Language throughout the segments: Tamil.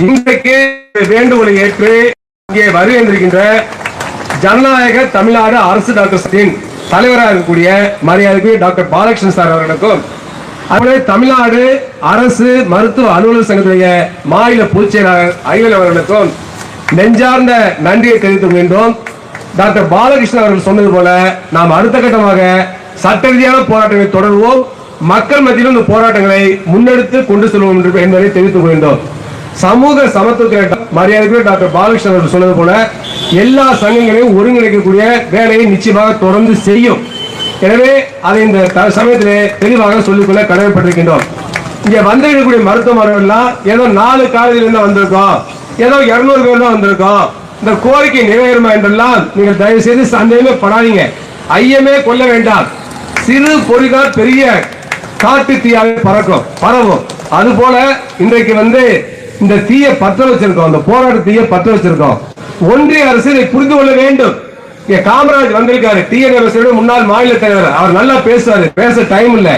இன்றைக்கு வேண்டுகோளை ஏற்று இங்கே வருகின்ற ஜனநாயக தமிழ்நாடு அரசு டாக்டர் தலைவராக இருக்கக்கூடிய மரியாதைக்கு டாக்டர் பாலகிருஷ்ணன் சார் அவர்களுக்கும் அதுபோல தமிழ்நாடு அரசு மருத்துவ அலுவலர் சங்கத்துடைய மாநில பொதுச் செயலாளர் ஐவல் அவர்களுக்கும் நெஞ்சார்ந்த நன்றியை தெரிவித்துக் கொள்கின்றோம். டாக்டர் பாலகிருஷ்ணன் அவர்கள் சொன்னது போல நாம் அடுத்த கட்டமாக சட்ட ரீதியான போராட்டங்களை தொடர்வோம். மக்கள் மத்தியில் இந்த போராட்டங்களை முன்னெடுத்து கொண்டு செல்வோம் என்று- என்பதை தெரிவித்துக் கொள்கின்றோம். சமூக சமத்துவ மரியாதைக்குரிய டாக்டர் பாலகிருஷ்ணன் அவர்கள் சொன்னது போல எல்லா சங்கங்களையும் ஒருங்கிணைக்கக்கூடிய வேலையை நிச்சயமாக தொடர்ந்து செய்யும். எனவே அதை இந்த த- சமயத்திலே தெளிவாக சொல்லிக்கொள்ள கடமைப்பட்டிருக்கின்றோம். இங்கே வந்திருக்கக்கூடிய மருத்துவமனைகள்லாம் ஏதோ நாலு காலேஜிலிருந்து வந்திருக்கோம். ஏதோ இருநூறு பேர் தான் வந்திருக்கோம். இந்த கோரிக்கை நிறைவேறுமா என்றெல்லாம் நீங்கள் தயவு செய்து சந்தேகமே படாதீங்க. ஐயமே கொள்ள வேண்டாம். சிறு பொறிதான் பெரிய காட்டு தீயாவே பறக்கும் பரவும். அது போல இன்றைக்கு வந்து இந்த தீயை பற்ற வச்சிருக்கோம் இந்த போராட்ட தீயை பற்ற வச்சிருக்கோம். ஒன்றிய அரசு இதை புரிந்து கொள்ள வேண்டும். இங்க காமராஜ் வந்திருக்காரு டிஎன்எஸ்ஓட முன்னாள் மாநில தலைவர். அவர் நல்லா பேசுவாரு பேச டைம் இல்ல.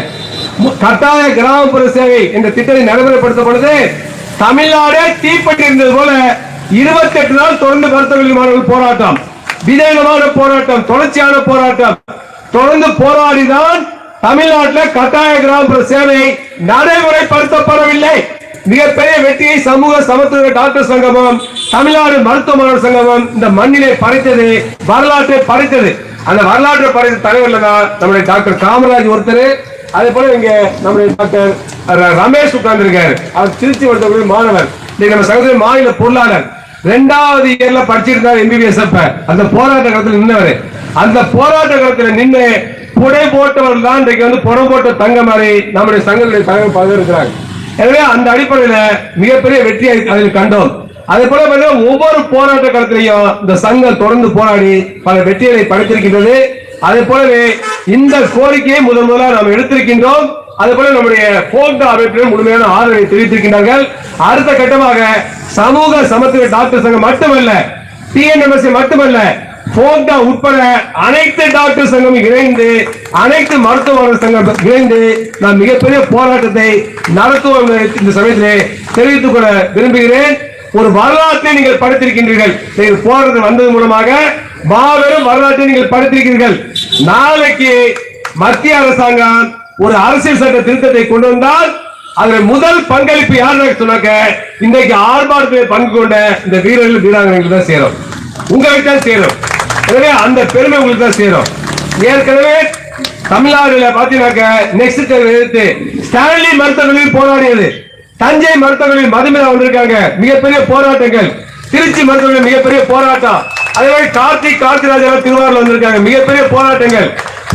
கட்டாய கிராமப்புற சேவை என்ற திட்டத்தை நடைமுறைப்படுத்த பொழுது தமிழ்நாடே தீப்பட்டு இருந்தது போல இருபத்தி எட்டு நாள் தொடர்ந்து மருத்துவ மாணவர்கள் போராட்டம் விதேகமான போராட்டம் தொடர்ச்சியான போராட்டம். தொடர்ந்து போராடிதான் தமிழ்நாட்டில் கட்டாய கிராமப்புற சேவை நடைமுறைப்படுத்தப்படவில்லை. மிகப்பெரிய வெற்றியை சமூக சமத்துவ டாக்டர் சங்கமம் தமிழ்நாடு மருத்துவ மாணவர் சங்கமம் இந்த மண்ணிலே படைத்தது வரலாற்றை படைத்தது. அந்த வரலாற்றை படைத்த தலைவர்ல தான் நம்முடைய டாக்டர் காமராஜ் ஒருத்தர். அதே போல இங்க நம்முடைய டாக்டர் ரமேஷ் உட்கார்ந்து இருக்காரு. அவர் திருச்சி வளர்த்தக்கூடிய மாணவர். இன்னைக்கு நம்ம சங்கத்தின் மாநில பொருளாளர். ரெண்டாவது இயர்ல படிச்சிருந்தார் எம்பிபிஎஸ் அப்ப. அந்த போராட்ட காலத்துல நின்னவர். அந்த போராட்ட காலத்துல நின்று புடை போட்டவர்கள் தான் இன்றைக்கு வந்து புறம் போட்ட தங்க மாதிரி நம்முடைய சங்கத்துடைய தலைவர் பகிர்கிறாங்க எனவே அந்த அடிப்படையில மிகப்பெரிய வெற்றியை அதில் கண்டோம். அதே போல பார்த்தீங்கன்னா ஒவ்வொரு போராட்ட காலத்திலையும் இந்த சங்கம் தொடர்ந்து போராடி பல வெற்றிகளை படைத்திருக்கின்றது. அதே போலவே இந்த கோரிக்கையை முதன் முதலாக நாம் எடுத்திருக்கின்றோம். அதே போல நம்முடைய போக்டா அமைப்பினர் முழுமையான ஆதரவை தெரிவித்திருக்கின்றார்கள். அடுத்த கட்டமாக சமூக சமத்துவ டாக்டர் சங்கம் மட்டுமல்ல டிஎன்எம்எஸ்சி மட்டுமல்ல போட்டா உட்பட அனைத்து டாக்டர் சங்கம் இணைந்து அனைத்து மருத்துவர்கள் சங்கம் இணைந்து நான் மிகப்பெரிய போராட்டத்தை நடத்துவோம் இந்த சமயத்தில் தெரிவித்துக் கொள்ள விரும்புகிறேன். ஒரு வரலாற்றை நீங்கள் படித்திருக்கின்றீர்கள். நீங்கள் போராட்டம் வந்தது மூலமாக மாபெரும் வரலாற்றை நீங்கள் படித்திருக்கிறீர்கள். நாளைக்கு மத்திய அரசாங்கம் ஒரு அரசியல் சட்ட திருத்தத்தை கொண்டு வந்தால் அதுல முதல் பங்களிப்பு யாருன்னு சொன்னாக்க இன்றைக்கு ஆர்ப்பாட்டத்தில் பங்கு கொண்ட இந்த வீரர்கள் வீராங்கனைகள் தான் சேரும். உங்களுக்கு தான் சேரும். எனவே அந்த பெருமை உங்களுக்கு தான் சேரும். ஏற்கனவே தமிழ்நாடுல பாத்தீங்கன்னாக்க நெக்ஸ்ட் எதிர்த்து ஸ்டான்லி மருத்துவர்களில் போராடியது. தஞ்சை மருத்துவர்களில் மதுமிதா வந்திருக்காங்க. மிகப்பெரிய போராட்டங்கள். திருச்சி மருத்துவர்கள் மிகப்பெரிய போராட்டம். அதே மாதிரி கார்த்திக் கார்த்திராஜா திருவாரூர் வந்திருக்காங்க. மிகப்பெரிய போராட்டங்கள்.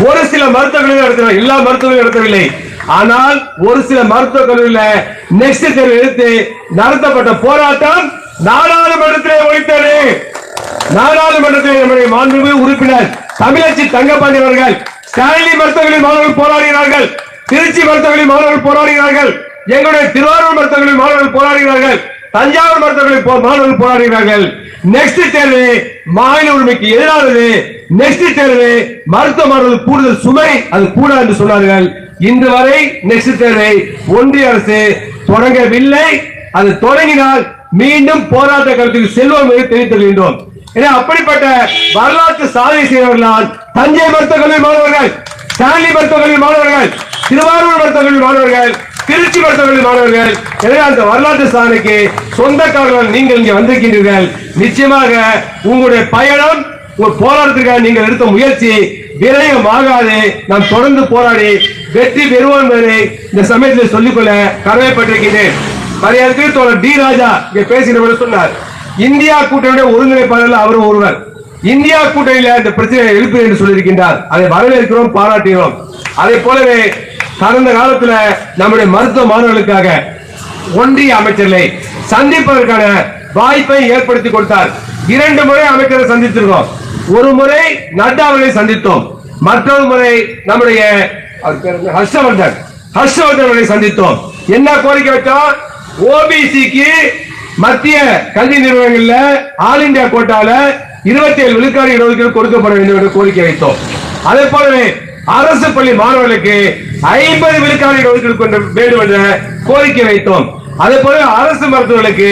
ஒரு சில மருத்துவர்களும் கல்லூரி எல்லா மருத்துவர்களும் நடத்தவில்லை. ஆனால் ஒரு சில மருத்துவக் கல்லூரியில நெக்ஸ்ட் தேர்வு எடுத்து நடத்தப்பட்ட போராட்டம் நாடாளுமன்றத்திலே ஒழித்தது. நாடாளுமன்றத்தில் நம்முடைய மாண்புமிகு உறுப்பினர் தமிழச்சி தங்கப்பாண்டி அவர்கள் ஸ்டான்லி மருத்துவர்களின் மாணவர்கள் போராடுகிறார்கள் திருச்சி மருத்துவர்களின் மாணவர்கள் போராடினார்கள் எங்களுடைய திருவாரூர் மருத்துவர்களின் மாணவர்கள் போராடுகிறார்கள் தஞ்சாவூர் மருத்துவர்களின் மாணவர்கள் போராடுகிறார்கள் நெக்ஸ்ட் தேர்வு மாநில உரிமைக்கு எதிரானது. நெக்ஸ்ட் தேர்வு மருத்துவ மாணவர்கள் கூடுதல் சுமை அது கூடாது என்று சொன்னார்கள். இன்று வரை நெக்ஸ்ட் தேர்வை ஒன்றிய அரசு தொடங்கவில்லை. அது தொடங்கினால் மீண்டும் போராட்ட கருத்துக்கு செல்வோம் என்று தெரிவித்துக் கொள்கின்றோம். அப்படிப்பட்ட வரலாற்று சாதனை செய்தவர்களால் தஞ்சை மருத்துவக் கல்வி மாணவர்கள் ஸ்டான்லி மருத்துவக் கல்வி மாணவர்கள் திருவாரூர் மருத்துவக் கல்வி மாணவர்கள் திருச்சி மருத்துவக் கல்வி மாணவர்கள். எனவே அந்த வரலாற்று சாதனைக்கு சொந்தக்காரர்கள் நீங்கள் இங்கே வந்திருக்கின்றீர்கள். நிச்சயமாக உங்களுடைய பயணம் ஒரு போராட்டத்திற்காக நீங்கள் எடுத்த முயற்சி விரயமாகாது. நாம் தொடர்ந்து போராடி வெற்றி பெறுவோம் என்பதை இந்த சமயத்தில் சொல்லிக்கொள்ள கடமைப்பட்டிருக்கிறேன் மரியாதைக்கு தோழர் டி ராஜா இங்கே பேசினவர் சொன்னார். இந்தியா கூட்டணியுடைய ஒருங்கிணைப்பாளர்கள் அவரும் ஒருவர். இந்தியா கூட்டணியில இந்த பிரச்சனையை எழுப்பு என்று சொல்லியிருக்கின்றார். அதை வரவேற்கிறோம் பாராட்டுகிறோம். அதே போலவே கடந்த காலத்துல நம்முடைய மருத்துவ மாணவர்களுக்காக ஒன்றிய அமைச்சர்களை சந்திப்பதற்கான வாய்ப்பை ஏற்படுத்தி கொடுத்தார். இரண்டு முறை அமைச்சரை சந்தித்திருக்கோம். ஒரு முறை நட்டா அவர்களை சந்தித்தோம். மற்றொரு முறை நம்முடைய ஹர்ஷவர்தன். ஹர்ஷவர்தன் அவர்களை சந்தித்தோம். என்ன கோரிக்கை வச்சோம்? ஓபிசிக்கு மத்திய கல்வி நிறுவனங்கள்ல ஆல் இந்தியா கோட்டால இருபத்தி ஏழு விழுக்காடு இடஒதுக்கீடு கொடுக்கப்பட வேண்டும் என்று கோரிக்கை வைத்தோம். அதே போலவே அரசு பள்ளி மாணவர்களுக்கு ஐம்பது விழுக்காடு இடஒதுக்கீடு கொண்டு வேண்டும் என்ற கோரிக்கை வைத்தோம். அதே போல அரசு மருத்துவர்களுக்கு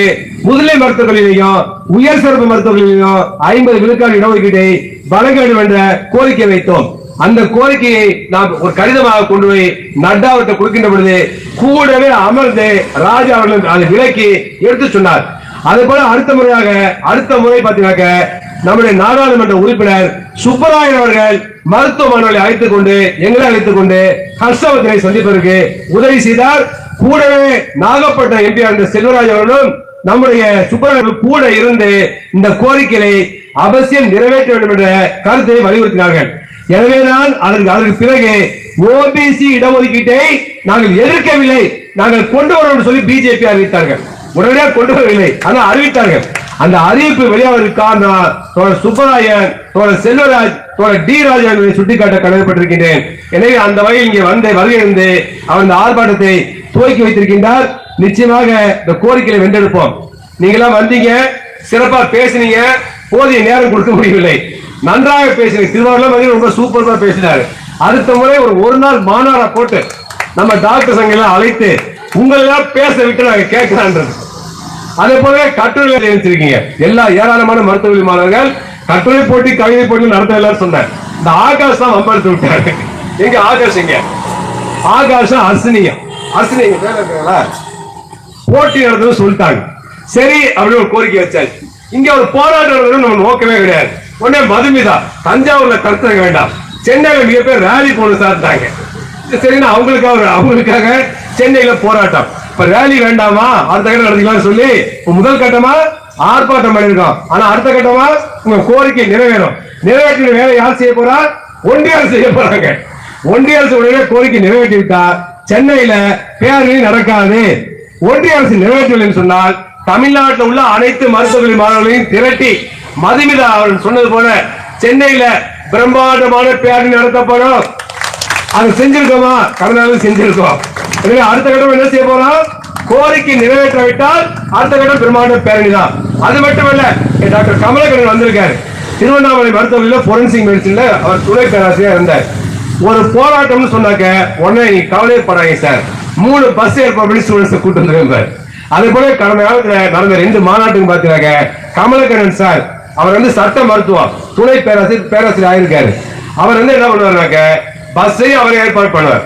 முதலை மருத்துவர்களிலையும் உயர் சிறப்பு மருத்துவர்களிலையும் ஐம்பது விழுக்காடு இடஒதுக்கீட்டை வழங்க வேண்டும் என்ற கோரிக்கை வைத்தோம். அந்த கோரிக்கையை நாம் ஒரு கடிதமாக கொண்டு போய் நட்டாவிட்ட கொடுக்கின்ற பொழுது கூடவே அமர்ந்து ராஜா அவர்கள் அதை விலக்கி எடுத்து சொன்னார். அதே போல அடுத்த முறையாக அடுத்த முறை பார்த்தீங்கன்னாக்க நம்முடைய நாடாளுமன்ற உறுப்பினர் சுப்பராயன் அவர்கள் மருத்துவமனைகளை அழைத்துக் கொண்டு எங்களை அழைத்துக் கொண்டு ஹர்ஷவர்தனை சந்திப்பதற்கு உதவி செய்தார். கூடவே நாகப்பட்டினம் எம்பி ஆண்ட செல்வராஜ் அவர்களும் நம்முடைய சுப்பராயன் கூட இருந்து இந்த கோரிக்கையை அவசியம் நிறைவேற்ற வேண்டும் என்ற கருத்தை வலியுறுத்தினார்கள். எனவேதான் அதற்கு அதற்கு பிறகு ஓபிசி இடஒதுக்கீட்டை நாங்கள் எதிர்க்கவில்லை. நாங்கள் கொண்டு வரோம் சொல்லி பிஜேபி அறிவித்தார்கள். உடனடியாக கொண்டு வரவில்லை. ஆனால் அறிவித்தார்கள். அந்த அறிவிப்பு வெளியாவதற்கு காரணம் தோழர் சுப்பராயன் தோழர் செல்வராஜ் தோழர் டி ராஜா என்பதை சுட்டிக்காட்ட கடமைப்பட்டிருக்கின்றேன். எனவே அந்த வகையில் இங்கே வந்து வருகிறது அவர் இந்த ஆர்ப்பாட்டத்தை துவக்கி வைத்திருக்கின்றார். நிச்சயமாக இந்த கோரிக்கையை வென்றெடுப்போம். நீங்களாம் வந்தீங்க. சிறப்பா பேசுனீங்க. போதிய நேரம் கொடுக்க முடியவில்லை. நன்றாக பேசுனீங்க திருவாரூர்ல வந்து ரொம்ப சூப்பரா பேசினாரு. அடுத்த முறை ஒரு ஒரு நாள் மாநாட போட்டு நம்ம டாக்டர் சங்கெல்லாம் அழைத்து உங்களை எல்லாம் பேச விட்டு நாங்க கேட்கலான்றது. அதே போல கட்டுரை எழுதிருக்கீங்க எல்லா ஏராளமான மருத்துவ மாணவர்கள் கட்டுரை போட்டி கவிதை போட்டி நடத்த எல்லாரும் சொன்னார். இந்த ஆகாஷ் தான் வம்பெடுத்து விட்டாரு. எங்க ஆகாஷ் எங்க? ஆகாஷம் அர்சனியம் அர்சனியம் போட்டி நடத்தணும் சொல்லிட்டாங்க. சரி அப்படின்னு ஒரு கோரிக்கை வச்சாச்சு. இங்க ஒரு போராட்டம் நம்ம நோக்கமே கிடையாது. உடனே மதுமிதா தஞ்சாவூர்ல கருத்துக்க வேண்டாம். சென்னையில மிக பேர் ரேலி போன சார்ட்டாங்க சரின்னா அவங்களுக்காக அவங்களுக்காக சென்னையில போராட்டம். இப்ப ரேலி வேண்டாமா? அடுத்த கட்டம் நடத்திக்கலாம்னு சொல்லி முதல் கட்டமா ஆர்ப்பாட்டம் பண்ணிருக்கோம் ஆனா அடுத்த கட்டமா உங்க கோரிக்கை நிறைவேறும். நிறைவேற்றின வேலை யார் செய்ய போறா? ஒன்றிய அரசு செய்ய போறாங்க. ஒன்றிய அரசு உடனே கோரிக்கை நிறைவேற்றி விட்டா சென்னையில பேரணி நடக்காது. ஒன்றிய அரசு நிறைவேற்றவில்லைன்னு சொன்னால் தமிழ்நாட்டில் உள்ள அனைத்து மருத்துவ மாணவர்களையும் திரட்டி மதுமிதா அவர்கள் சொன்னது போல சென்னையில பிரம்மாண்டமான பேரணி நடத்தப்படும். அது செஞ்சிருக்கோமா? கடந்த செஞ்சிருக்கோம். எனவே அடுத்த கட்டம் என்ன செய்ய போறோம்? கோரிக்கை நிறைவேற்றாவிட்டால் அடுத்த கட்டம் பிரம்மாண்ட பேரணி தான் அது மட்டுமல்ல டாக்டர் கமலக்கண்ணன் வந்திருக்காரு. திருவண்ணாமலை மருத்துவமனையில் ஃபோரன்சிக் மெடிசன்ல அவர் துணை பேராசிரியர் இருந்தார். ஒரு போராட்டம்னு சொன்னாக்க உடனே நீ கவலைப்படாதீங்க சார் மூணு பஸ் ஏற்பாடு பண்ணி ஸ்டூடெண்ட்ஸ் கூட்டு வந்துருக்காரு அதே போல கடந்த காலத்தில் நடந்த ரெண்டு மாநாட்டுக்கு பாத்தீங்க கமலக்கண்ணன் சார் அவர் வந்து சட்ட மருத்துவம். துணை பேராசிரியர் பேராசிரியர் ஆயிருக்காரு. அவர் வந்து என்ன பண்ணுவாருனாக்க பஸ்ஸையும் அவரே ஏற்பாடு பண்ணுவார்.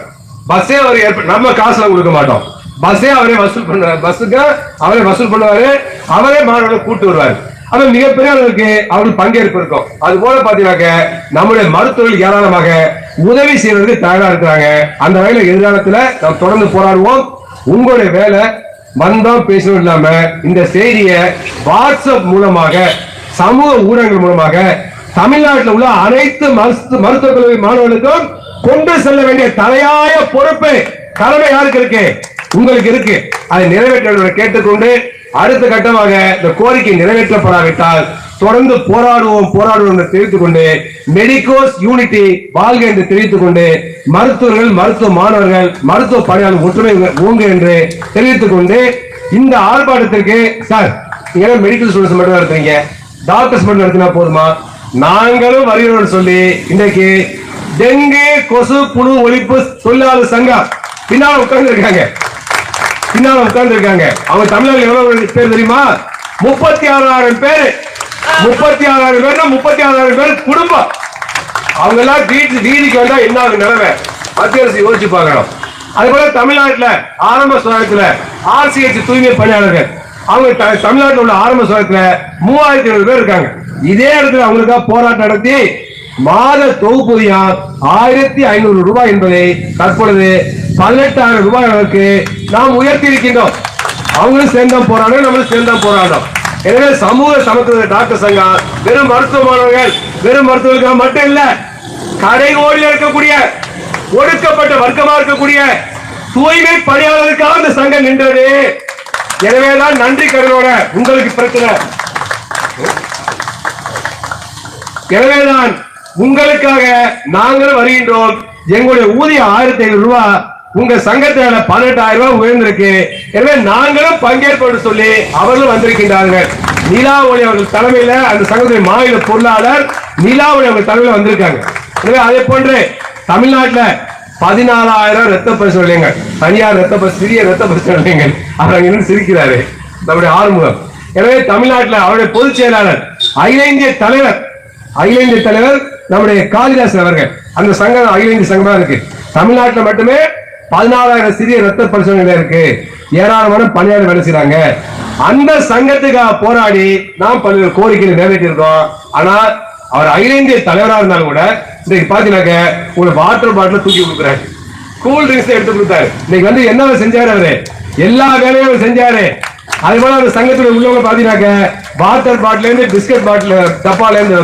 பஸ்ஸே அவர் ஏற்பாடு நம்ம காசுல கொடுக்க மாட்டோம். பஸ்ஸே அவரே வசூல் பண்ணுவார் பஸ்ஸுக்கு அவரே வசூல் பண்ணுவாரு. அவரே மாணவர்களை கூட்டு வருவார். அது மிகப்பெரிய அளவுக்கு அவர்கள் பங்கேற்பு இருக்கும். அது போல பாத்தீங்கன்னாக்க நம்முடைய மருத்துவர்கள் ஏராளமாக உதவி செய்வதற்கு தயாரா இருக்கிறாங்க. அந்த வகையில எதிர்காலத்துல நாம் தொடர்ந்து போராடுவோம். உங்களுடைய வேலை வந்தோம் பேசணும் இல்லாம இந்த செய்தியை வாட்ஸ்அப் மூலமாக சமூக ஊடகங்கள் மூலமாக தமிழ்நாட்டில் உள்ள அனைத்து மருத்துவ கல்லூரி மாணவர்களுக்கும் கொண்டு செல்ல வேண்டிய தலையாய பொறுப்பு தலைமை யாருக்கு இருக்கு உங்களுக்கு இருக்கு. அதை நிறைவேற்ற கேட்டுக்கொண்டு அடுத்த கட்டமாக இந்த கோரிக்கை நிறைவேற்றப்படாவிட்டால் தொடர்ந்து போராடுவோம் போராடுவோம் என்று தெரிவித்துக் கொண்டு மெடிக்கோஸ் யூனிட்டி வாழ்க என்று தெரிவித்துக் கொண்டு மருத்துவர்கள் மருத்துவ மாணவர்கள் மருத்துவ பணியாளர் ஒற்றுமை ஓங்க என்று தெரிவித்துக் கொண்டு இந்த ஆர்ப்பாட்டத்திற்கு சார் நீங்க மெடிக்கல் ஸ்டூடெண்ட்ஸ் மட்டும் இருக்கிறீங்க டாக்டர்ஸ் மட்டும் நடத்தினா போதுமா? நாங்களும் வருகிறோம் சொல்லி இன்றைக்கு டெங்கு கொசு புழு ஒழிப்பு தொழிலாளர் சங்கம் பின்னால உட்கார்ந்து இருக்காங்க பின்னால உட்கார்ந்து இருக்காங்க அவங்க தமிழர்கள் எவ்வளவு பேர் தெரியுமா? முப்பத்தி ஆறாயிரம் பேர். முப்பத்தி ஆறாயிரம் பேர் முப்பத்தி ஆறாயிரம் பேர் குடும்பம். அவங்க எல்லாம் வீட்டு வீதிக்கு வந்தா என்ன ஆகும் நிலைமை? மத்திய அரசு யோசிச்சு பார்க்கணும். அது போல ஆரம்ப சுகாதாரத்துல ஆர்சிஎச் தூய்மை பணியாளர்கள் அவங்க த- உள்ள ஆரம்ப சுகாதாரத்துல மூவாயிரத்தி ஐநூறு பேர் இருக்காங்க. இதே இடத்துல அவங்களுக்காக போராட்டம் நடத்தி மாத தொகுப்பூதியா ஆயிரத்தி ஐநூறு ரூபாய் என்பதை தற்பொழுது பதினெட்டாயிரம் ரூபாய் அளவுக்கு நாம் உயர்த்தி இருக்கின்றோம். அவங்களும் சேர்ந்தா போராடும் நம்மளும் சேர்ந்தா போராடும் எனவே சமூக சமத்துவ டாக்டர் சங்கம் வெறும் மருத்துவமானவர்கள் வெறும் மருத்துவர்கள் மட்டும் இல்ல கடைகோடியில் இருக்கக்கூடிய ஒடுக்கப்பட்ட வர்க்கமா இருக்கக்கூடிய தூய்மை பணியாளருக்காக இந்த சங்கம் நின்றது. எனவேதான் நன்றி கடனோட உங்களுக்கு பிரச்சனை. எனவேதான் உங்களுக்காக நாங்களும் வருகின்றோம். எங்களுடைய ஊதியம் ஆயிரத்தி ஐநூறு ரூபாய் உங்க சங்கத்தில பதினெட்டாயிரம் ரூபாய் உயர்ந்திருக்கு. எனவே நாங்களும் பங்கேற்போம் சொல்லி அவர்களும் வந்திருக்கின்றார்கள். நிலாவொளி அவர்கள் தலைமையில அந்த சங்கத்துடைய மாநில பொருளாளர் ஒளி அவர்கள் தலைமையில வந்திருக்காங்க. எனவே அதே போன்று தமிழ்நாட்டில் பதினாலாயிரம் ரத்த பரிசோதனைகள் தனியார் ரத்த பரி சிறிய ரத்த பரிசோதனைகள் அவர் அங்கிருந்து சிரிக்கிறாரு. நம்முடைய ஆறுமுகம். எனவே தமிழ்நாட்டில் அவருடைய பொதுச் செயலாளர் அகில இந்திய தலைவர் அகில இந்திய தலைவர் நம்முடைய காளிதாசன் அவர்கள். அந்த சங்கம் அகில இந்திய சங்கமா இருக்கு. தமிழ்நாட்டில் மட்டுமே பதினாலாயிரம் சிறிய ரத்த பரிசோதனை இருக்கு. ஏராளமான பணியாளர் வேலை செய்யறாங்க அந்த சங்கத்துக்காக போராடி நாம் பல்வேறு கோரிக்கைகளை நிறைவேற்றிருக்கோம் ஆனால் அவர் அகில இந்திய தலைவராக இருந்தாலும் கூட இன்னைக்கு பாத்தீங்கன்னாக்க ஒரு வாட்டர் பாட்டில தூக்கி கொடுக்குறாரு. கூல் ட்ரிங்க்ஸ் எடுத்து கொடுத்தாரு. இன்னைக்கு வந்து என்ன செஞ்சாரு அவரு? எல்லா வேலையும் அவர் செஞ்சாரு. அது போல அந்த சங்கத்துல உள்ளவங்க பாத்தீங்கன்னாக்க வாட்டர் பாட்டில இருந்து பிஸ்கட் பாட்டில டப்பால இருந்து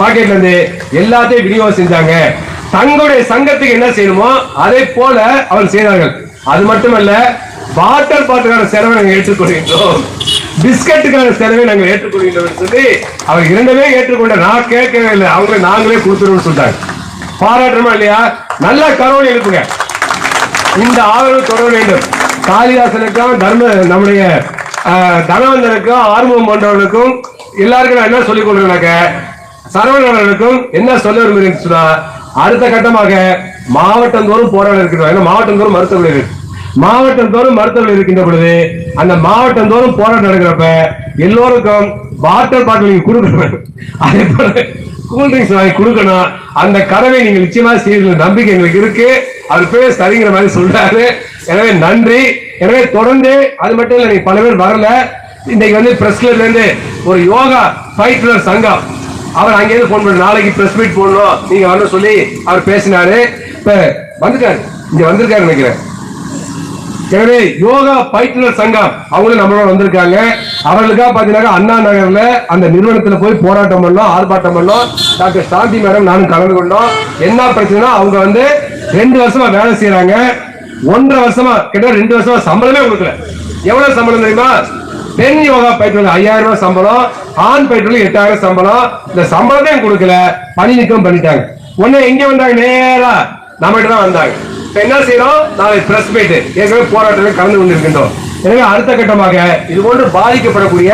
பாக்கெட்ல இருந்து எல்லாத்தையும் விநியோகம் செஞ்சாங்க. தங்களுடைய சங்கத்துக்கு என்ன செய்யணுமோ அதே போல அவர் செய்தார்கள். அது மட்டுமல்ல பாட்டல் பாட்டுக்கான செலவை நாங்கள் ஏற்றுக்கொள்கின்றோம். பிஸ்கட்டுக்கான செலவை நாங்கள் ஏற்றுக்கொள்கின்றோம் சொல்லி அவர் இரண்டுமே ஏற்றுக்கொண்ட நான் கேட்கவே இல்லை. அவங்களை நாங்களே கொடுத்துருவோம்னு சொல்லிட்டாங்க. பாராட்டுறோமா இல்லையா? நல்ல கரோடு எழுப்புங்க. இந்த ஆதரவு தொடர வேண்டும். காளிதாசனுக்கும் தர்ம நம்முடைய தனவந்தனுக்கும் ஆர்வம் போன்றவர்களுக்கும் எல்லாருக்கும் நான் என்ன சொல்லிக் கொள்றேனாக்க சரவணனுக்கும் என்ன சொல்ல விரும்புகிறேன் சொன்னா அடுத்த கட்டமாக மாவட்டம் தோறும் போராட்டம் இருக்கிறோம் ஏன்னா மாவட்டம் தோறும் மருத்துவர்கள் இருக்கு. மாவட்டம் தோறும் மருத்துவர்கள் இருக்கின்ற பொழுது அந்த மாவட்டம் தோறும் போராட்டம் நடக்கிறப்ப எல்லோருக்கும் வாட்டர் பாட்டில் நீங்க கொடுக்கணும். அதே போல கூல் ட்ரிங்க்ஸ் வாங்கி கொடுக்கணும். அந்த கதவை நீங்க நிச்சயமா செய்யல நம்பிக்கை எங்களுக்கு இருக்கு. அவர் பேர் சரிங்கிற மாதிரி சொல்றாரு. எனவே நன்றி. எனவே தொடர்ந்து அது மட்டும் இல்லை பல பேர் வரல. இன்னைக்கு வந்து பிரஸ் கிளப்ல இருந்து ஒரு யோகா ஃபைட்டர் சங்கம். அவர் அங்கேருந்து போன் பண்ண. நாளைக்கு பிரஸ் மீட் போடணும். நீங்க வரணும் சொல்லி அவர் பேசினாரு. இப்ப வந்துருக்காரு இங்க வந்திருக்காரு நினைக்கிறேன். எனவே யோகா பயிற்றுனர் சங்கம் அவங்களும் நம்மளோட வந்திருக்காங்க. அவர்களுக்காக பாத்தீங்கன்னா அண்ணா நகர்ல அந்த நிறுவனத்துல போய் போராட்டம் பண்ணோம் ஆர்ப்பாட்டம் பண்ணோம். டாக்டர் சாந்தி மேடம் நானும் கலந்து கொண்டோம். என்ன பிரச்சனைனா அவங்க வந்து ரெண்டு வருஷமா வேலை செய்யறாங்க ஒன்றரை வருஷமா கிட்ட ரெண்டு வருஷமா சம்பளமே கொடுக்கல. எவ்வளவு சம்பளம் தெரியுமா? பெண் யோகா பயிற்றுனர் ஐயாயிரம் ரூபாய் சம்பளம் ஆண் பயிற்றுனர் எட்டாயிரம் சம்பளம். இந்த சம்பளத்தையும் கொடுக்கல பணி நீக்கம் பண்ணிட்டாங்க. உடனே எங்க வந்தாங்க? நேரா நம்மகிட்ட தான் வந்தாங்க. இப்போ என்ன செய்யறோம் நாளை பிரஸ் மீட் ஏற்கனவே போராட்டத்தில் கலந்து கொண்டிருக்கின்றோம். எனவே அடுத்த கட்டமாக இது போன்று பாதிக்கப்படக்கூடிய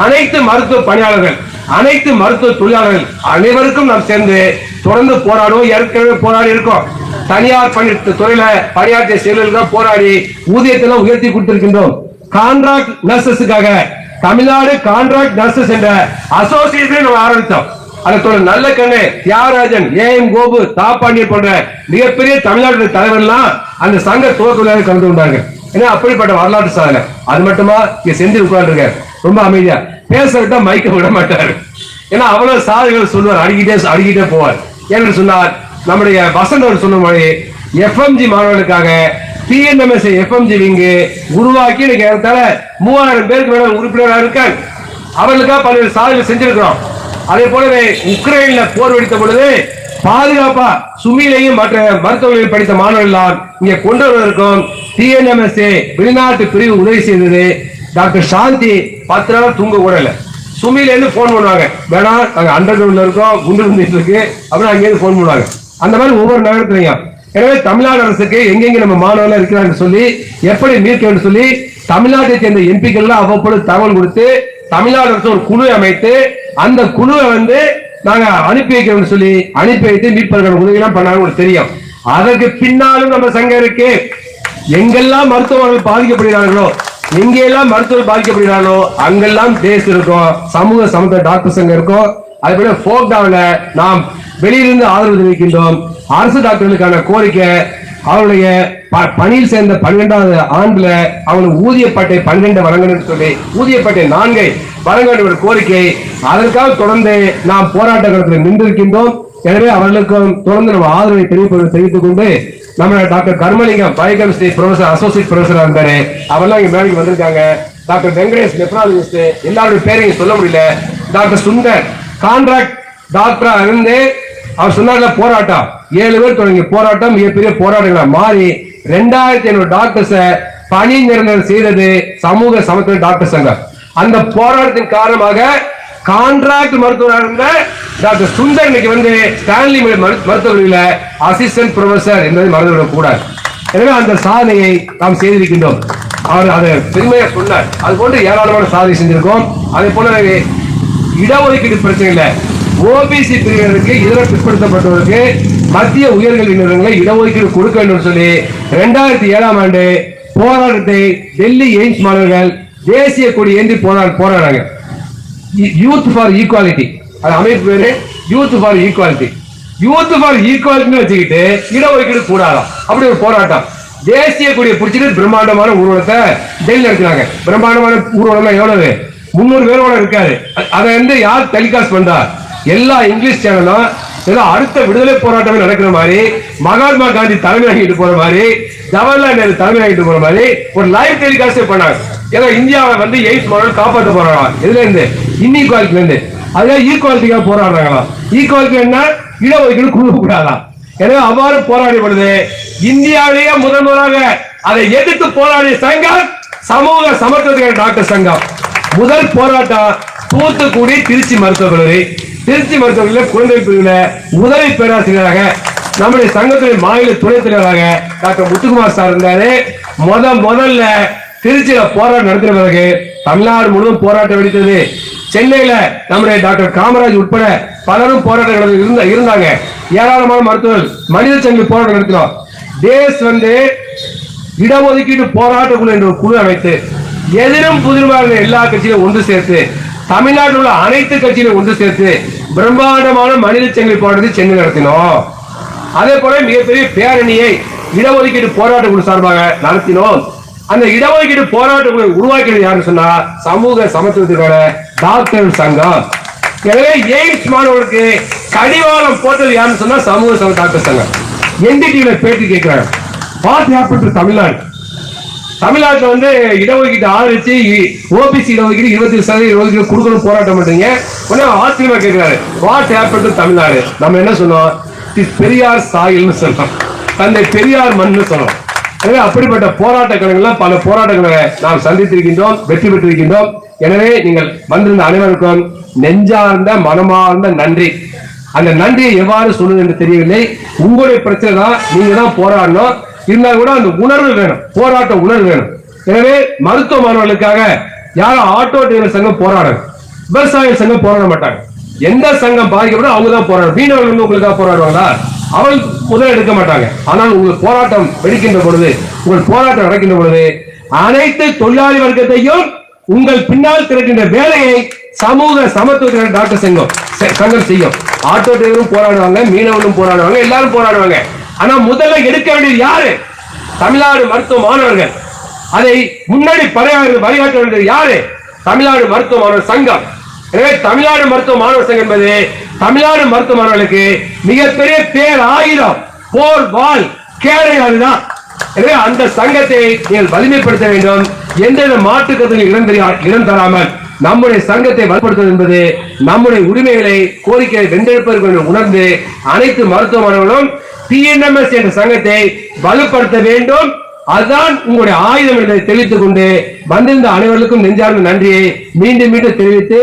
அனைத்து மருத்துவ பணியாளர்கள் அனைத்து மருத்துவ தொழிலாளர்கள் அனைவருக்கும் நாம் சேர்ந்து தொடர்ந்து போராடுவோம். ஏற்கனவே போராடி இருக்கோம். தனியார் பணி துறையில பணியாற்றிய செயலர்களுக்காக போராடி ஊதியத்தெல்லாம் உயர்த்தி கொடுத்திருக்கின்றோம். கான்ட்ராக்ட் நர்சஸுக்காக தமிழ்நாடு கான்ட்ராக்ட் நர்சஸ் என்ற அசோசியேஷன் நம்ம ஆரம்பித்தோம். அதோட நல்ல கண்ணு தியாகராஜன் ஏஎம் கோபு தாப்பாண்டியன் போன்ற மிகப்பெரிய தமிழ்நாட்டு தலைவர்லாம் அந்த சங்க துவக்க கலந்து கொண்டாங்க ஏன்னா அப்படிப்பட்ட வரலாற்று சாதனை. அது மட்டுமா? இங்க செஞ்சு உட்கார்ந்துருக்காரு. ரொம்ப அமைதியா. பேச விட்டா மைக்க விட மாட்டாரு. ஏன்னா அவ்வளவு சாதனைகள் சொல்லுவார். அடிக்கிட்டே அடிக்கிட்டே போவார். ஏன்னு சொன்னார் நம்முடைய வசந்த் அவர் சொன்ன மாதிரி எஃப்எம்ஜி மாணவர்களுக்காக பிஎன்எம்எஸ் எஃப்எம்ஜி விங்கு உருவாக்கி இன்னைக்கு ஏறத்தாழ மூவாயிரம் பேருக்கு மேல உறுப்பினராக இருக்காங்க. அவர்களுக்காக பல்வேறு சாதனைகள் செஞ்சிருக்கிறோம். அதே போலவே உக்ரைன்ல போர் வெடித்த பொழுது பாதுகாப்பா சுமிலையும் மற்ற மருத்துவர்களில் படித்த மாணவர்கள் இங்கே கொண்டு வருவதற்கும் டிஎன்எம்எஸ்ஏ வெளிநாட்டு பிரிவு உதவி செய்தது. டாக்டர் சாந்தி பத்து நாள் தூங்க கூட இல்லை சுமில போன் பண்ணுவாங்க. வேணாம் நாங்க அண்டர் கிரவுண்ட்ல இருக்கோம் குண்டு வந்துட்டு இருக்கு. அப்படின்னு அங்கேயிருந்து போன் பண்ணுவாங்க. அந்த மாதிரி ஒவ்வொரு நகரத்துலையும். எனவே தமிழ்நாடு அரசுக்கு எங்கெங்க நம்ம மாணவர்கள் இருக்கிறாங்க சொல்லி எப்படி மீட்க வேண்டும் சொல்லி தமிழ்நாட்டை சேர்ந்த எம்பிக்கள்லாம் அவ்வப்பொழுது தகவல் கொடுத்து தமிழ்நாடு அரசு ஒரு குழு அமைத்து அந்த குழுவை வந்து நாங்க அனுப்பி வைக்கிறோம்னு சொல்லி அனுப்பி வைத்து மீட்பர்கள் உதவி எல்லாம் பண்ணாங்க உங்களுக்கு தெரியும். அதற்கு பின்னாலும் நம்ம சங்கம் இருக்கு. எங்கெல்லாம் மருத்துவர்கள் பாதிக்கப்படுகிறார்களோ எங்கெல்லாம் மருத்துவர் பாதிக்கப்படுகிறார்களோ அங்கெல்லாம் தேசம் இருக்கும் சமூக சமத்துவ டாக்டர் சங்கம் இருக்கும். அதே போல போக்டாவில் நாம் வெளியிலிருந்து ஆதரவு தெரிவிக்கின்றோம். அரசு டாக்டர்களுக்கான கோரிக்கை அவருடைய பணியில் சேர்ந்த பன்னிரெண்டாவது ஆண்டுல அவன் ஊதியப்பட்டை பன்னிரெண்டு வழங்கணும்னு சொல்லி ஊதியப்பட்டை நான்கை வழங்க வேண்டிய ஒரு கோரிக்கை. அதற்காக தொடர்ந்து நாம் போராட்ட களத்தில் நின்றிருக்கின்றோம். எனவே அவர்களுக்கும் தொடர்ந்து நம்ம ஆதரவை தெரிவிப்பதை தெரிவித்துக் கொண்டு நம்ம doctor Karmalingam biochemistry professor associate ப்ரொஃபசரா இருந்தாரு. அவர்லாம் இங்க மேலே வந்திருக்காங்க. டாக்டர் வெங்கடேஷ் நெப்ராலஜிஸ்ட் எல்லாருடைய பேரையும் சொல்ல முடியல. டாக்டர் சுந்தர் கான்ட்ராக்ட் டாக்டரா இருந்து அவர் சொன்னார்ல போராட்டம். ஏழு பேர் தொடங்கிய போராட்டம் மிகப்பெரிய போராட்டங்களா மாறி ரெண்டாயிரத்தி ஐநூறு டாக்டர்ஸ பணி நிரந்தரம் செய்தது சமூக சமத்துவ டாக்டர் சங்கம். அந்த போராட்டத்தின் காரணமாக கான்ட்ராக்ட் மருத்துவராக இருந்த டாக்டர் சுந்தர் இன்னைக்கு வந்து ஸ்டான்லி மருத்துவர்களில் அசிஸ்டன்ட் ப்ரொஃபசர் என்பதை மறந்துவிடக் கூடாது. எனவே அந்த சாதனையை நாம் செய்திருக்கின்றோம். அவர் அதை பெருமையாக சொன்னார். அது போன்று ஏராளமான சாதனை செஞ்சிருக்கோம். அதே போல இடஒதுக்கீடு பிரச்சனை இல்லை ஓபிசி பிரிவினருக்கு இதர பிற்படுத்தப்பட்டவருக்கு மத்திய உயர்கல்வி நிறுவனங்களை இடஒதுக்கீடு கொடுக்க வேண்டும் சொல்லி ரெண்டாயிரத்தி ஏழாம் ஆண்டு போராட்டத்தை டெல்லி எய்ம்ஸ் மாணவர்கள் தேசிய கொடி ஏந்தி போரா போராடுறாங்க. யூத் ஃபார் ஈக்குவாலிட்டி அது அமைப்பு பேரு youth for equality youth for ஈக்குவாலிட்டின்னு வச்சுக்கிட்டு இடஒதுக்கீடு கூடாதான். அப்படி ஒரு போராட்டம். தேசிய கொடியை பிடிச்சிட்டு பிரம்மாண்டமான ஊர்வலத்தை டெல்லியில் எடுக்கிறாங்க பிரம்மாண்டமான ஊர்வலம் எவ்வளவு? முந்நூறு பேரோட இருக்காது அதை வந்து யார் டெலிகாஸ்ட் பண்றா? எல்லா இங்கிலீஷ் சேனலும் ஏதோ அடுத்த விடுதலை போராட்டமே நடக்கிற மாதிரி மகாத்மா காந்தி தலைமை வாங்கிட்டு போற மாதிரி ஜவஹர்லால் நேரு தலைமை வாங்கிட்டு போற மாதிரி ஒரு லைவ் டெலிகாஸ்ட் பண்ணாங்க. ஏன்னா இந்தியாவை வந்து எய்ட்ஸ் மாடல் காப்பாற்ற போறாங்க இதுல இருந்து இன்இக்வாலிட்டில இருந்து. அதே ஈக்குவாலிட்டிக்காக போராடுறாங்களாம் ஈக்குவாலிட்டி என்ன இடஒதுக்கீடு கொடுக்க கூடாதா எனவே அவ்வாறு போராடி பொழுது இந்தியாவிலேயே முதன் முதலாக அதை எதிர்த்து போராடிய சங்கம் சமூக சமத்துவத்துக்கான டாக்டர் சங்கம். முதல் போராட்டம் தூத்துக்குடி திருச்சி மருத்துவக் கல்லூரி. திருச்சி மருத்துவர்களில் குழந்தை பிரிவில் உதவி பேராசிரியராக நம்முடைய சங்கத்துடைய மாநில துணைத் தலைவராக டாக்டர் முத்துக்குமார் சார் இருந்தாரு. முத முதல்ல திருச்சியில போராட்டம் நடத்தின பிறகு தமிழ்நாடு முழுவதும் போராட்டம் வெடித்தது. சென்னையில நம்முடைய டாக்டர் காமராஜ் உட்பட பலரும் போராட்டம் இருந்த- இருந்தாங்க. ஏராளமான மருத்துவர்கள் மனித சங்கிலி போராட்டம் நடத்தினோம். தேஸ் வந்து இடஒதுக்கீடு போராட்ட குழு என்ற ஒரு குழு அமைத்து எதிரும் புதிருமாக எல்லா கட்சியிலும் ஒன்று சேர்த்து தமிழ்நாட்டில் உள்ள அனைத்து கட்சிகளும் ஒன்று சேர்த்து பிரம்மாண்டமான மனித செங்கல் போராட்டத்தை சென்னை நடத்தினோம். அதே போல மிகப்பெரிய பேரணியை இடஒதுக்கீடு போராட்ட குழு சார்பாக நடத்தினோம். அந்த இடஒதுக்கீடு போராட்ட குழு உருவாக்கியது யாருன்னு சொன்னா சமூக சமத்துவத்தினோட டாக்டர் சங்கம். எனவே எய்ம்ஸ் மாணவர்களுக்கு கடிவாளம் போட்டது யாருன்னு சொன்னா சமூக சம டாக்டர் சங்கம். என்டிடியில பேட்டி கேட்கிறாங்க வாட் ஹேப்பன் டு தமிழ்நாடு. தமிழ்நாட்டில் வந்து இடஒதுக்கீடு ஆதரிச்சு ஓபிசி இடஒதுக்கீடு இருபத்தி சதவீதம் இடஒதுக்கீடு கொடுக்கணும் போராட்டம் பண்றீங்க. உடனே ஆச்சரியமா கேட்கிறாரு வாட் ஹேப்பன் டு தமிழ்நாடு? நம்ம என்ன சொன்னோம்? இஸ் பெரியார் சாயல்னு சொன்னோம். தந்தை பெரியார் மண்ணு சொன்னோம். எனவே அப்படிப்பட்ட போராட்ட களங்களில் பல போராட்டங்களை நாம் சந்தித்திருக்கின்றோம் வெற்றி பெற்றிருக்கின்றோம். எனவே நீங்கள் வந்திருந்த அனைவருக்கும் நெஞ்சார்ந்த மனமார்ந்த நன்றி. அந்த நன்றியை எவ்வாறு சொல்லுது என்று தெரியவில்லை. உங்களுடைய பிரச்சனை தான் நீங்க தான் போராடணும். இருந்தாலும் கூட அந்த உணர்வு வேணும் போராட்ட உணர்வு வேணும். எனவே மருத்துவ மாணவர்களுக்காக யாரும் ஆட்டோ டிரைவர் சங்கம் போராடும் விவசாய சங்கம் போராட மாட்டாங்க. எந்த சங்கம் பாதிக்கப்படும் அவங்க தான் போராடும் மீனவர்கள் வந்து உங்களுக்காக போராடுவாங்களா? அவள் முதல் எடுக்க மாட்டாங்க. ஆனால் உங்கள் போராட்டம் வெடிக்கின்ற பொழுது உங்கள் போராட்டம் நடக்கின்ற பொழுது அனைத்து தொழிலாளி வர்க்கத்தையும் உங்கள் பின்னால் திறக்கின்ற வேலையை சமூக சமத்துவத்தினர் டாக்டர் சங்கம் சங்கம் செய்யும். ஆட்டோ டிரைவரும் போராடுவாங்க மீனவனும் போராடுவாங்க எல்லாரும் போராடுவாங்க. ஆனா முதல்ல எடுக்க வேண்டியது யாரு? தமிழ்நாடு மருத்துவ மாணவர்கள். அதை முன்னாடி பறையாறு வழிகாட்ட வேண்டியது யாரு? தமிழ்நாடு மருத்துவ மாணவர் சங்கம். எனவே தமிழ்நாடு மருத்துவ மாணவர் சங்கம் என்பது தமிழ்நாடு மருத்துவ மாணவர்களுக்கு மிகப்பெரிய பேர் ஆயுதம் போர் வால் கேடையாதுதான் எனவே அந்த சங்கத்தை நீங்கள் வலிமைப்படுத்த வேண்டும். எந்தவித மாற்று கருத்தில் இடம் தெரியா- இடம் தராமல் நம்முடைய சங்கத்தை வலுப்படுத்துவது என்பது நம்முடைய உரிமைகளை கோரிக்கையை வென்றெடுப்பதற்கு உணர்ந்து அனைத்து மருத்துவ மாணவர்களும் டிஎன்எம்எஸ் என்ற சங்கத்தை வலுப்படுத்த வேண்டும். அதுதான் உங்களுடைய ஆயுதம் என்பதை தெரிவித்துக் கொண்டு வந்திருந்த அனைவருக்கும் நெஞ்சார்ந்த நன்றியை மீண்டும் மீண்டும் தெரிவித்து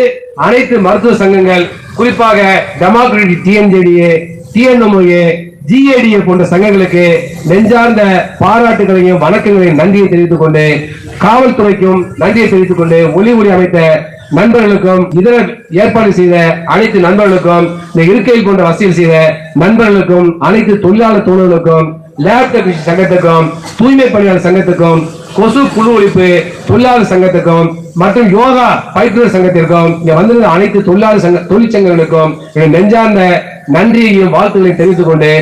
அனைத்து மருத்துவ சங்கங்கள் குறிப்பாக டெமோக்ராட்டிக் டிஎன்ஜேடிஏ டிஎன்எம்ஓஏ ஜிஏடிஏ போன்ற சங்கங்களுக்கு நெஞ்சார்ந்த பாராட்டுகளையும் வணக்கங்களையும் நன்றியை தெரிவித்துக் கொண்டு காவல்துறைக்கும் நன்றியை தெரிவித்துக் கொண்டு ஒளி ஒளி அமைத்த நண்பர்களுக்கும் இதர ஏற்பாடு செய்த அனைத்து நண்பர்களுக்கும் இந்த இருக்கையில் கொண்ட வசதியில் செய்த நண்பர்களுக்கும் அனைத்து தொழிலாளர் தோழர்களுக்கும் லேப் டெக்னீஷியன் சங்கத்துக்கும் தூய்மை பணியாளர் சங்கத்துக்கும் கொசு புழு ஒழிப்பு தொழிலாளர் சங்கத்துக்கும் மற்றும் யோகா பயிற்றுநர் சங்கத்திற்கும் இங்க வந்திருந்த அனைத்து தொழிலாளர் சங்க தொழிற்சங்கங்களுக்கும் என் நெஞ்சார்ந்த நன்றியையும் வாழ்த்துக்களையும் தெரிவித்துக் கொண்டு